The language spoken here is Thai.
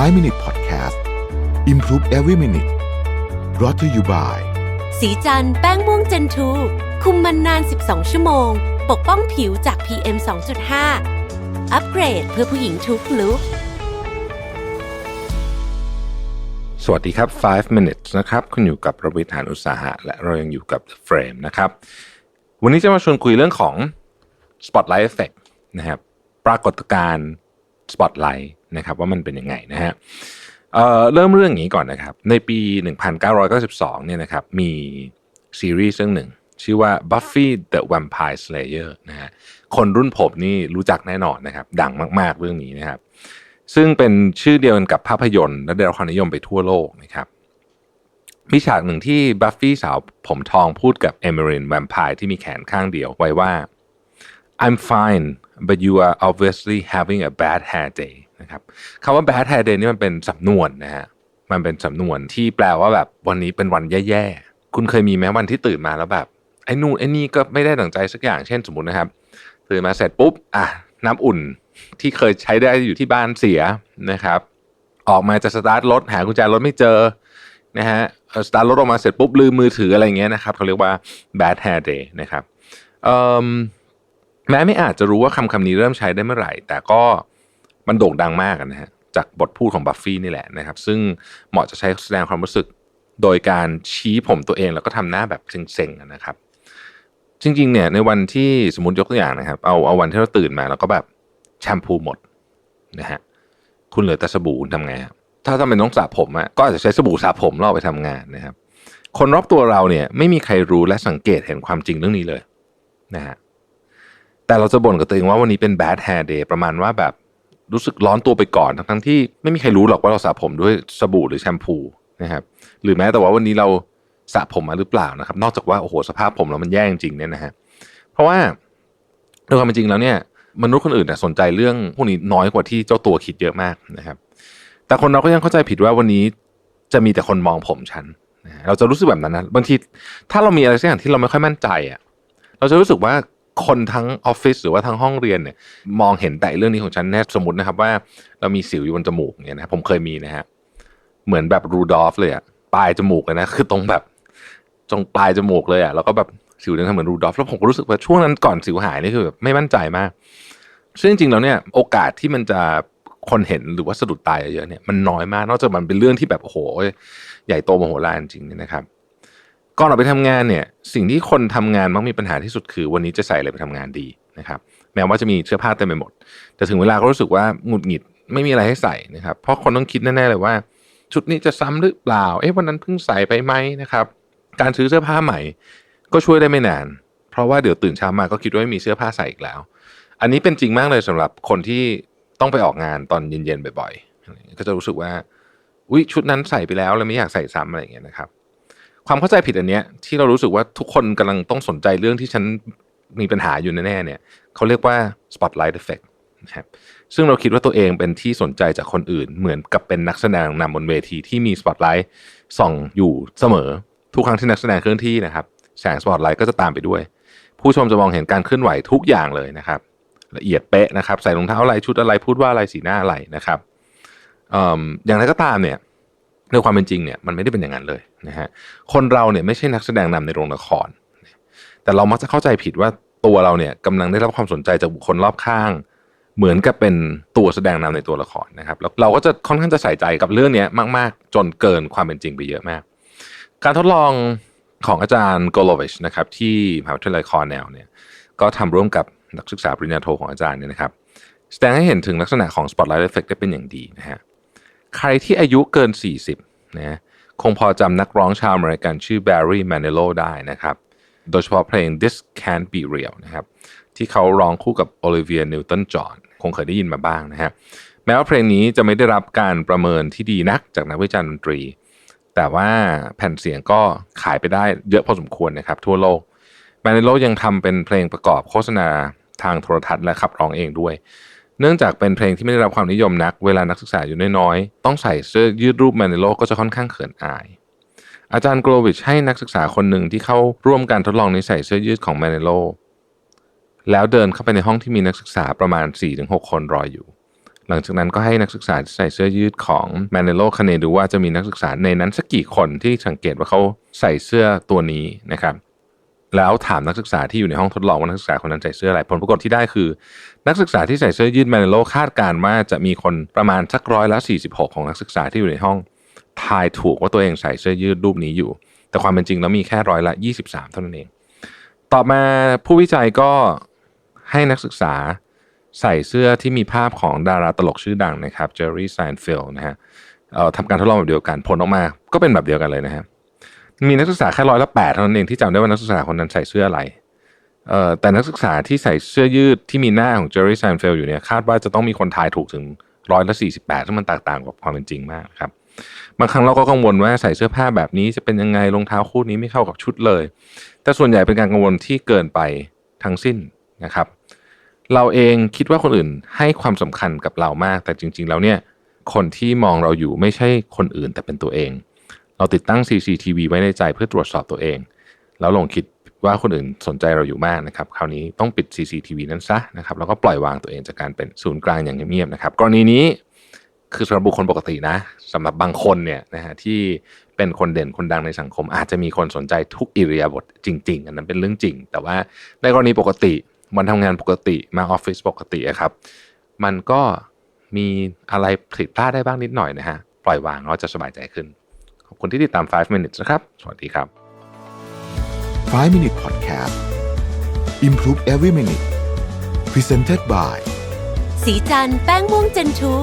5 Minute Podcast Improve Every Minute brought to you by สีจันแป้งม่วงเจนทูคุมมันนาน 12 ชั่วโมง ปกป้องผิวจาก PM 2.5 อัปเกรดเพื่อผู้หญิงทุกลุกสวัสดีครับ 5 minutes นะครับ คุณอยู่กับระวิทย์หานอุตสาหะ และเรายังอยู่กับ The Frame นะครับ วันนี้จะมาชวนคุยเรื่องของ Spotlight Effect นะครับ ปรากฏการณ์ Spotlight นะครับว่ามันเป็นยังไงนะฮะเเริ่มเรื่องอย่างนี้ก่อนนะครับ ในปี 1992เนี่ยนะครับมีซีรีส์เรื่องหนึ่งชื่อว่า Buffy the Vampire Slayer นะฮะคนรุ่นผมนี่รู้จักแน่นอนนะครับ ดังมากๆเรื่องนี้นะครับ ซึ่งเป็นชื่อเดียวกันกับภาพยนตร์ และได้รับความนิยมไปทั่วโลกนะครับมีฉากหนึ่งที่บัฟฟี่สาวผมทองพูดกับเอเมรินแวมไพร์ที่มีแขนข้างเดียวไว้ว่า I'm fine but you are obviously having a bad hair day นะครับคำว่า bad hair day นี่มันเป็นสำนวนนะฮะมันเป็นสำนวนที่แปลว่าแบบวันนี้เป็นวันแย่ๆ คุณเคยมีไหมวันที่ตื่นมาแล้วแบบไอ้นู่นไอ้นี่ก็ไม่ได้ดั่งใจสักอย่างเช่นสมมตินะครับ ตื่นมาเสร็จปุ๊บอะน้ำอุ่นที่เคยใช้ได้อยู่ที่บ้านเสียนะครับ ออกมาจะสตาร์ทรถหากุญแจรถไม่เจอนะฮะสตาร์ทรถออกมาเสร็จปุ๊บลืมมือถืออะไรเงี้ยนะครับเขาเรียกว่า bad hair day นะครับเอิ่ม แม้ไม่อาจจะรู้ว่าคำคำนี้เริ่มใช้ได้เมื่อไหร่ แต่ก็มันโด่งดังมากนะฮะจากบทพูดของบัฟฟี่นี่แหละนะครับ ซึ่งเหมาะจะใช้แสดงความรู้สึกโดยการชี้ผมตัวเองแล้วก็ทำหน้าแบบเซ็งๆนะครับ จริงๆเนี่ยในวันที่สมมติยกตัวอย่างนะครับ เอาเอาวันที่เราตื่นมาแล้วก็แบบแชมพูหมดนะฮะคุณเหลือแต่สบู่ทำไงครับถ้าจำเป็นต้องสระผมอะก็อาจจะใช้สบู่สระผมล่อไปทำงานนะครับ คนรอบตัวเราเนี่ยไม่มีใครรู้และสังเกตเห็นความจริงเรื่องนี้เลยนะฮะ แต่เราจะบ่นกับตัวเองว่าวันนี้เป็น bad hair day ประมาณว่าแบบรู้สึกร้อนตัวไปก่อนทั้งทั้งที่ไม่มีใครรู้หรอกว่าเราสระผมด้วยสบู่หรือแชมพูนะครับหรือแม้แต่ว่าวันนี้เราสระผมมาหรือเปล่านะครับ นอกจากว่าโอ้โหสภาพผมเรามันแย่จริงเนี่ยนะฮะเพราะว่าโดยความเป็นจริงแล้วเนี่ยมนุษย์คนอื่นน่ะสนใจเรื่องพวกนี้น้อยกว่าที่เจ้าตัวคิดเยอะมากนะครับ แต่คนเราก็ยังเข้าใจผิดว่าวันนี้จะมีแต่คนมองผมฉันเราจะรู้สึกแบบนั้นนะบางทีถ้าเรามีอะไรสักอย่างที่เราไม่ค่อยมั่นใจอะเราจะรู้สึกว่า คนทั้งออฟฟิศหรือว่าทั้งห้องเรียนเนี่ย มองเห็นแต่เรื่องนี้ของฉันแน่สมมตินะครับว่า เรามีสิวอยู่บนจมูกเนี่ยนะผมเคยมีนะฮะเหมือนแบบรูดอฟเลยอะปลายจมูกเลยนะคือตรงแบบตรงปลายจมูกเลยอะแล้วก็แบบสิวเนี่ยเหมือนรูดอฟแล้วผมก็รู้สึกว่าช่วงนั้นก่อนสิวหายนี่คือแบบไม่มั่นใจมาก ซึ่งจริงๆแล้วเนี่ย โอกาสที่มันจะคนเห็นหรือว่าสะดุดตายเยอะเนี่ยมันน้อยมาก นอกจากมันเป็นเรื่องที่แบบโอ้โหใหญ่โตมโหฬารจริงๆนะครับ ก่อนออกไปทำงานเนี่ยสิ่งที่คนทำงานมักมีปัญหาที่สุดคือ วันนี้จะใส่อะไรไปทำงานดีนะครับ แม้ว่าจะมีเสื้อผ้าเต็มไปหมด แต่ถึงเวลาก็รู้สึกว่าหงุดหงิดไม่มีอะไรให้ใส่นะครับ เพราะคนต้องคิดแน่ๆเลยว่า ชุดนี้จะซ้ำหรือเปล่า เอ๊ะวันนั้นเพิ่งใส่ไปไหมนะครับ การซื้อเสื้อผ้าใหม่ ก็ช่วยได้ไม่นาน เพราะว่าเดี๋ยวตื่นเช้ามาก็คิดว่าไม่มีเสื้อผ้าใส่อีกแล้ว อันนี้เป็นจริงมากเลยสำหรับคนที่ต้องไปออกงานตอนเย็นๆบ่อยๆก็จะรู้สึกว่าอุ๊ยชุดนั้นใส่ไปแล้วแล้วไม่อยากใส่ซ้ำอะไรอย่างเงี้ยนะครับ ความเข้าใจผิดอันเนี้ยที่เรารู้สึกว่าทุกคนกำลังต้องสนใจเรื่องที่ฉันมีปัญหาอยู่แน่ๆเนี่ยเขาเรียกว่า spotlight effect นะครับซึ่งเราคิดว่าตัวเองเป็นที่สนใจจากคนอื่น เหมือนกับเป็นนักแสดงนำบนเวทีที่มี spotlight ส่องอยู่เสมอ ทุกครั้งที่นักแสดงเคลื่อนที่นะครับแสง spotlight ก็จะตามไปด้วย ผู้ชมจะมองเห็นการเคลื่อนไหวทุกอย่างเลยนะครับ ละเอียดเป๊ะนะครับ ใส่รองเท้าอะไรชุดอะไรพูดว่าอะไรสีหน้าอะไรนะครับออย่างไรก็ตามเนี่ยในความเป็นจริงเนี่ยมันไม่ได้เป็นอย่างนั้นเลย นะฮะคนเราเนี่ยไม่ใช่นักแสดงนำในโรงละคร แต่เรามักจะเข้าใจผิดว่าตัวเราเนี่ยกำลังได้รับความสนใจจากบุคคลรอบข้าง เหมือนกับเป็นตัวแสดงนำในตัวละครนะครับแล้วเราก็จะค่อนข้างจะใส่ใจกับเรื่องนี้มาก ๆ จนเกินความเป็นจริงไปเยอะมาก การทดลองของอาจารย์โกโลวิชนะครับที่มหาวิทยาลัยคอร์เนลเนี่ยก็ทำร่วมกับนักศึกษาปริญญาโทของอาจารย์เนี่ยนะครับแสดงให้เห็นถึงลักษณะของ spotlight effect ได้เป็นอย่างดีนะฮะใครที่อายุเกิน 40นะ คงพอจำนักร้องชาวอเมริกันชื่อ Barry Manilow ได้นะครับ โดยเฉพาะเพลง This Can't Be Real นะครับ ที่เขาร้องคู่กับ Olivia Newton-John คงเคยได้ยินมาบ้างนะฮะ แม้ว่าเพลงนี้จะไม่ได้รับการประเมินที่ดีนักจากนักวิจารณ์ดนตรี แต่ว่าแผ่นเสียงก็ขายไปได้เยอะพอสมควรนะครับ ทั่วโลกแมนิโลยังทำเป็นเพลงประกอบโฆษณาทางโทรทัศน์และขับร้องเองด้วย เนื่องจากเป็นเพลงที่ไม่ได้รับความนิยมนัก เวลานักศึกษาอยู่น้อยๆ ต้องใส่เสื้อยืดรูปแมนิโลก็จะค่อนข้างเขินอาย อาจารย์โกลวิชให้นักศึกษาคนหนึ่งที่เข้าร่วมการทดลองนี้ใส่เสื้อยืดของแมนิโลแล้วเดินเข้าไปในห้องที่มีนักศึกษาประมาณ 4-6 คนรออยู่ หลังจากนั้นก็ให้นักศึกษาใส่เสื้อยืดของแมนเนโลคาเนดูว่าจะมีนักศึกษาในนั้นสักกี่คนที่สังเกตว่าเขาใส่เสื้อตัวนี้นะครับ แล้วถามนักศึกษาที่อยู่ในห้องทดลองว่านักศึกษาคนนั้นใส่เสื้ออะไร ผลปรากฏที่ได้คือ นักศึกษาที่ใส่เสื้อยืดแมนโลคาดการณ์ว่าจะมีคนประมาณสักร้อยละ 46 ของนักศึกษาที่อยู่ในห้องทายถูกว่าตัวเองใส่เสื้อยืดรูปนี้อยู่ แต่ความเป็นจริงแล้วมีแค่ร้อยละ 23 เท่านั้นเอง ต่อมาผู้วิจัยก็ให้นักศึกษาใส่เสื้อที่มีภาพของดาราตลกชื่อดังนะครับเจอร์รี่ไซน์ฟิลนะฮะเอ่อทำการทดลองแบบเดียวกันผลออกมาก็เป็นแบบเดียวกันเลยนะฮะ มีนักศึกษาแค่ร้อยละแปดเท่านั้นเองที่จำได้ว่านักศึกษาคนนั้นใส่เสื้ออะไรเอ่อแต่นักศึกษาที่ใส่เสื้อยืดที่มีหน้าของเจอร์รี่ไซน์ฟิลอยู่เนี่ยคาดว่าจะต้องมีคนทายถูกถึงร้อยละสี่สิบแปดซึ่งมันแตกต่างกับความเป็นจริงมากครับบางครั้งเราก็กังวลว่าใส่เสื้อผ้าแบบนี้จะเป็นยังไงรองเท้าคู่นี้ไม่เข้ากับชุดเลย แต่ส่วนใหญ่เป็นการกังวลที่เกินไปทั้งสิ้นนะครับ เราเองคิดว่าคนอื่นให้ความสำคัญกับเรามาก แต่จริง ๆ แล้วเนี่ยคนที่มองเราอยู่ไม่ใช่คนอื่นแต่เป็นตัวเอง เราติดตั้ง CCTV ไว้ในใจเพื่อตรวจสอบตัวเอง แล้วลองคิดว่าคนอื่นสนใจเราอยู่มากนะครับ คราวนี้ต้องปิด CCTV นั้นซะนะครับ แล้วก็ปล่อยวางตัวเองจากการเป็นศูนย์กลางอย่างเงียบๆนะครับ กรณีนี้คือสำหรับบุคคลปกตินะสำหรับบางคนเนี่ยนะฮะที่เป็นคนเด่นคนดังในสังคม อาจจะมีคนสนใจทุกอิริยาบถจริง ๆ อันนั้นเป็นเรื่องจริง แต่ว่าในกรณีปกติวันทำงานปกติมาออฟฟิศปกติครับ มันก็มีอะไรผิดพลาดได้บ้างนิดหน่อยนะฮะปล่อยวางเราจะสบายใจขึ้น ขอบคุณที่ติดตาม 5 minutes นะครับ สวัสดีครับ 5 Minute Podcast Improve Every Minute Presented by สีจันแป้งม่วงเจนทู